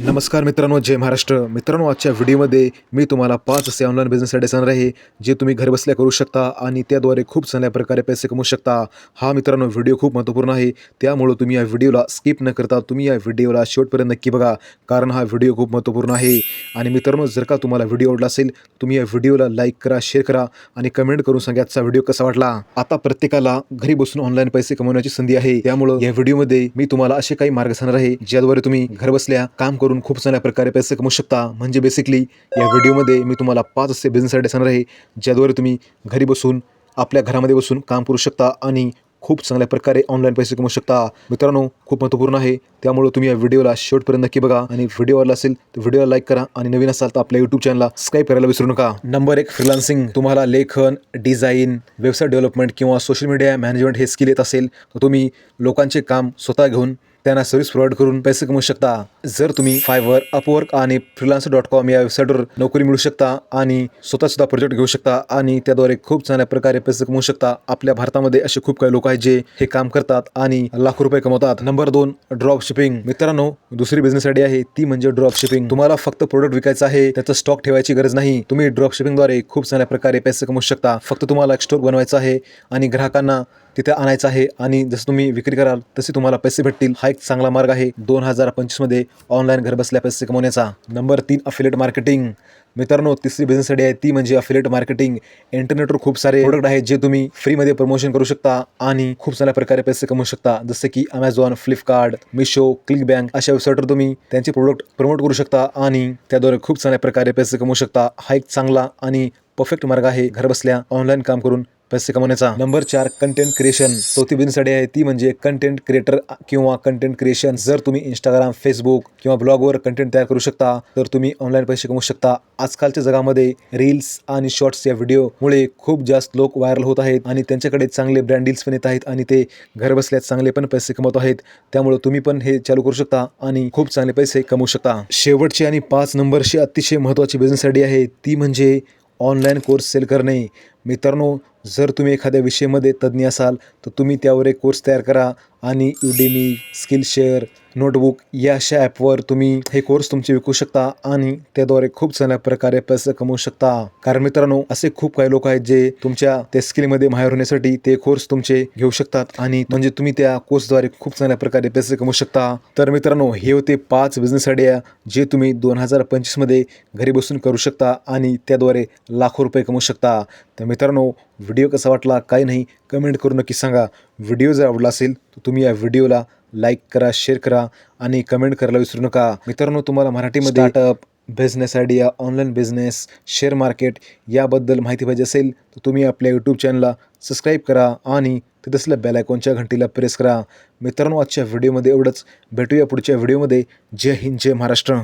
नमस्कार मित्रांनो जय महाराष्ट्र. मित्रांनो आजच्या व्हिडिओमध्ये मी तुम्हाला पाच असे ऑनलाईन बिझनेस आयडिया सांगणार आहे जे तुम्ही घरबसल्या करू शकता आणि त्याद्वारे खूप चांगल्या प्रकारे पैसे कमवू शकता. हा मित्रांनो व्हिडिओ खूप महत्त्वपूर्ण आहे. त्यामुळं तुम्ही या व्हिडिओला स्किप न करता तुम्ही या व्हिडिओला शेवटपर्यंत नक्की बघा कारण हा व्हिडिओ खूप महत्त्वपूर्ण आहे. आणि मित्रांनो जर का तुम्हाला व्हिडिओ आवडला असेल तुम्ही या व्हिडिओला लाईक करा शेअर करा आणि कमेंट करून सांगा आजचा व्हिडिओ कसा वाटला. आता प्रत्येकाला घरी बसून ऑनलाईन पैसे कमवण्याची संधी आहे. त्यामुळं या व्हिडिओमध्ये मी तुम्हाला असे काही मार्ग सांगणार आहे ज्याद्वारे तुम्ही घरबसल्या काम करून खूप चांगल्या प्रकारे पैसे कमवू शकता. म्हणजे बेसिकली या व्हिडिओमध्ये मी तुम्हाला पाच असे बिझनेस आयडिया सांगणार आहे ज्याद्वारे तुम्ही घरी बसून आपल्या घरामध्ये बसून काम करू शकता आणि खूप चांगल्या प्रकारे ऑनलाईन पैसे कमवू शकता. मित्रांनो खूप महत्त्वपूर्ण आहे. त्यामुळे तुम्ही या व्हिडिओला शेवटपर्यंत नक्की बघा आणि व्हिडिओ आवडला असेल तर व्हिडिओला लाईक करा आणि नवीन असाल तर आपल्या यूट्यूब चॅनलला सबस्क्राईब करायला विसरू नका. नंबर एक फ्रीलान्सिंग तुम्हाला लेखन डिझाईन वेबसाईट डेव्हलपमेंट किंवा सोशल मीडिया मॅनेजमेंट हे स्किल येत असेल तर तुम्ही लोकांचे काम स्वतः घेऊन त्यांना सर्व्हिस प्रोव्हाइड करून पैसे कमवू शकता. जर तुम्ही फायवर अपवर्क आणि फ्रीलान्सर डॉट कॉम या वेबसाईटवर नोकरी मिळू शकता आणि स्वतः सुद्धा प्रोजेक्ट घेऊ शकता आणि त्याद्वारे खूप चांगल्या प्रकारे पैसे कमवू शकता. आपल्या भारतामध्ये असे खूप काही लोक आहेत जे हे काम करतात आणि लाखो रुपये कमवतात. नंबर दोन ड्रॉप शिपिंग मित्रांनो दुसरी बिझनेस आयडिया आहे ती म्हणजे ड्रॉप शिपिंग तुम्हाला फक्त प्रोडक्ट विकायचं आहे त्याचं स्टॉक ठेवायची गरज नाही. तुम्ही ड्रॉप शिपिंगद्वारे खूप चांगल्या प्रकारे पैसे कमवू शकता. फक्त तुम्हाला एक स्टोर बनवायचा आहे आणि ग्राहकांना तिथे आणायचं आहे आणि जसं तुम्ही विक्री कराल तसे तुम्हाला पैसे भेटतील. हा एक चांगला मार्ग आहे. दोन हजार पंचवीसमध्ये ऑनलाईन घरबसल्या पैसे कमवण्याचा. नंबर तीन अफिलेट मार्केटिंग मित्रांनो तिसरी बिझनेस आयडिया आहे ती म्हणजे अफिलेट मार्केटिंग इंटरनेटवर खूप सारे प्रोडक्ट आहेत जे तुम्ही फ्रीमध्ये प्रमोशन करू शकता आणि खूप चांगल्या प्रकारे पैसे कमवू शकता. जसे की Amazon Flipkart Meesho click bank अशा वेबसाईटवर तुम्ही त्यांचे प्रोडक्ट प्रमोट करू शकता आणि त्याद्वारे खूप चांगल्या प्रकारे पैसे कमवू शकता. हा एक चांगला आणि परफेक्ट मार्ग आहे. घरबसल्या ऑनलाईन काम करून पैसे कमवण्याचा. नंबर चार कंटेंट क्रिएशन चौथी बिझनेससाठी आहे. ती म्हणजे कंटेंट क्रिएटर किंवा कंटेंट क्रिएशन जर तुम्ही इंस्टाग्राम फेसबुक किंवा ब्लॉगवर कंटेंट तयार करू शकता तर तुम्ही ऑनलाईन पैसे कमवू शकता. आजकालच्या जगामध्ये रील्स आणि शॉर्ट्स या व्हिडिओमुळे खूप जास्त लोक व्हायरल होत आहेत आणि त्यांच्याकडे चांगले ब्रँड डील्स पण येत आहेत आणि ते घर बसल्या चांगले पण पैसे कमवत आहेत. त्यामुळे तुम्ही पण हे चालू करू शकता आणि खूप चांगले पैसे कमवू शकता. शेवटची आणि पाच नंबरची अतिशय महत्त्वाची बिझनेस आयडिया आहे. ती म्हणजे ऑनलाईन कोर्स सेल करणे. मित्रांनो जर तुम्ही एखाद्या विषयामध्ये तज्ज्ञ असाल तर तुम्ही त्यावर एक कोर्स तयार करा आणि युडेमी स्किल शेअर नोटबुक या अशा ॲपवर तुम्ही हे कोर्स तुमचे विकू शकता आणि त्याद्वारे खूप चांगल्या प्रकारे पैसे कमवू शकता. कारण मित्रांनो असे खूप काही लोक आहेत जे तुमच्या त्या स्किलमध्ये माहेर होण्यासाठी ते कोर्स तुमचे घेऊ शकतात आणि म्हणजे तुम्ही त्या कोर्सद्वारे खूप चांगल्या प्रकारे पैसे कमवू शकता. तर मित्रांनो हे होते पाच बिझनेस आयडिया जे तुम्ही दोन हजार पंचवीसमध्ये घरी बसून करू शकता आणि त्याद्वारे लाखो रुपये कमवू शकता. तर मित्रांनो व्हिडिओ कसा वाटला काही नाही कमेंट करून नक्की सांगा. व्हिडिओ जर आवडला असेल तर तुम्ही या व्हिडिओला लाईक करा शेअर करा आणि कमेंट करायला विसरू नका. मित्रांनो तुम्हाला मराठीमध्ये startup business idea online business share market याबद्दल माहिती पाहिजे असेल तर तुम्ही आपल्या यूट्यूब चॅनलला सबस्क्राईब करा आणि तिथे असल्या बेल आयकॉनच्या घंटीला प्रेस करा. मित्रांनो आजच्या व्हिडिओमध्ये एवढंच. भेटूया पुढच्या व्हिडिओमध्ये जय हिंद जय महाराष्ट्र.